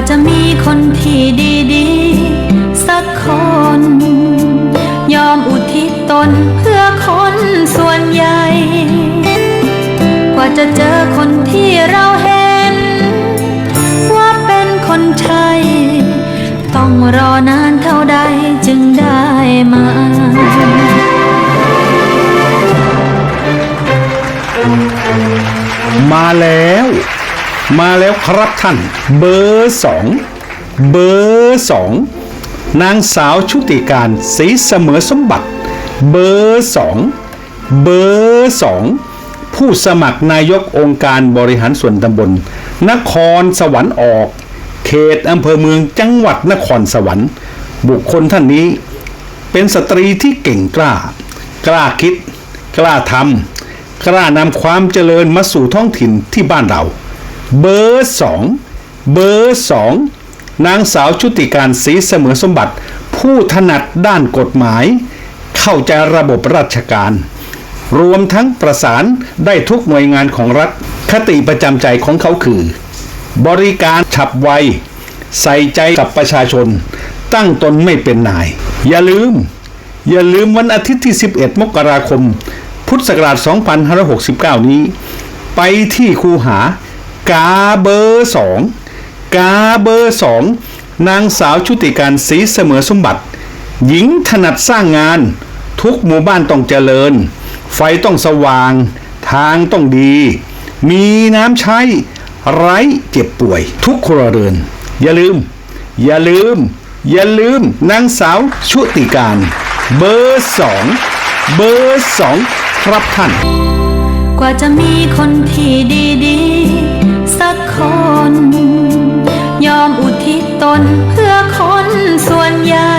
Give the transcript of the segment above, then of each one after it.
ว่าจะมีคนที่ดีๆ สักคน ยอมอุทิศตนเพื่อคนส่วนใหญ่ กว่าจะเจอคนที่เราเห็น ว่าเป็นคนใช่ต้องรอนานเท่าใดจึงได้มามาแล้ว มาแล้วครับท่าน เบอร์สองเบอร์สองนางสาวชุติการศรีเสมอสมบัติ เบอร์สองเบอร์สองผู้สมัครนายกองค์การบริหารส่วนตำบล นครสวรรค์ออก เขตอำเภอเมืองจังหวัดนครสวรรค์ บุคคลท่านนี้ เป็นสตรีที่เก่งกล้า กล้าคิด กล้าทำกล้านำความเจริญมาสู่ท้องถิ่นที่บ้านเรา เบอร์สองเบอร์สองนางสาวชุติการศรีเสมอสมบัติ ผู้ถนัดด้านกฎหมาย เข้าใจระบบราชการ รวมทั้งประสานได้ทุกหน่วยงานของรัฐ คติประจำใจของเขาคือ บริการฉับไว ใส่ใจกับประชาชน ตั้งตนไม่เป็นนาย อย่าลืม อย่าลืมวันอาทิตย์ที่ 11 มกราคม พุทธศักราช 2569 นี้ ไปที่คูหา กาเบอร์สองกาเบอร์สองนางสาวชุติการศรีเสมอสมบัติ หญิงถนัดสร้างงาน ทุกหมู่บ้านต้องเจริญ ไฟต้องสว่าง ทางต้องดี มีน้ำใช้ไร้เจ็บป่วย ทุกครัวเรือน อย่าลืม อย่าลืม อย่าลืมนางสาวชุติการ เบอร์สองเบอร์สองครับท่าน กว่าจะมีคนที่ดีๆ สักคน ยอมอุทิศตนเพื่อคนส่วนใหญ่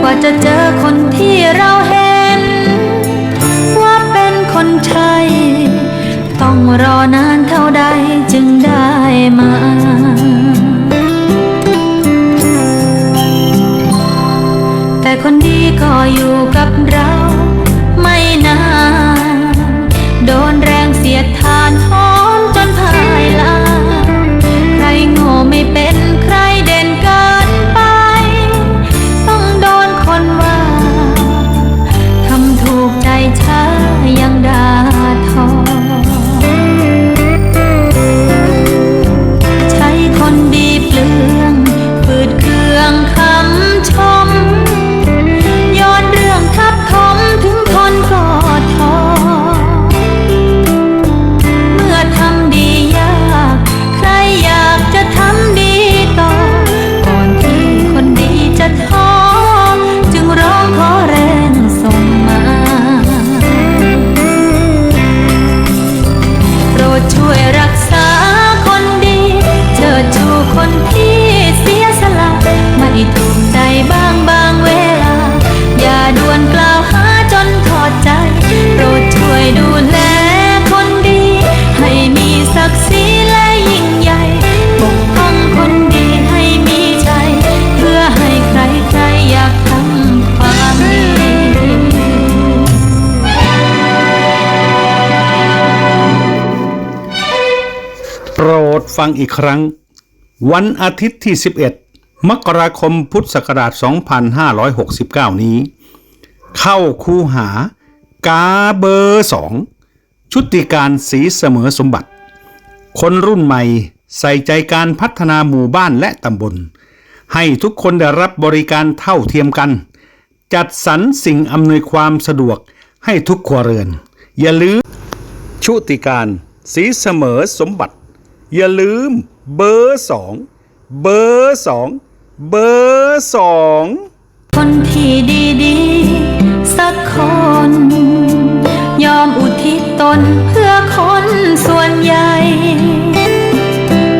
กว่าจะเจอคนที่เราเห็น ว่าเป็นคนใช่ต้องรอนานเท่าใดจึงได้มา รดฟังอีกครั้ง วันอาทิตย์ที่ 11 มกราคมพุทธศักราช 2569 นี้ เข้าคูหากาเบอร์สองชุติการสีเสมอสมบัติ คนรุ่นใหม่ใส่ใจการพัฒนาหมู่บ้านและตำบล ให้ทุกคนได้รับบริการเท่าเทียมกัน จัดสรรสิ่งอำนวยความสะดวกให้ทุกครัวเรือน อย่าลืมชุติการสีเสมอสมบัติ อย่าลืมเบอร์สองเบอร์สองเบอร์สองคนที่ดีๆ สักคน ยอมอุทิศตนเพื่อคนส่วนใหญ่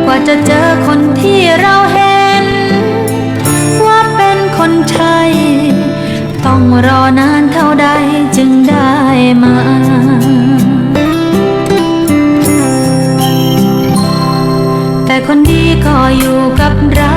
กว่าจะเจอคนที่เราเห็น ว่าเป็นคนใช่ต้อ i'm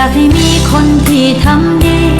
อยากให้มีคนที่ทำดี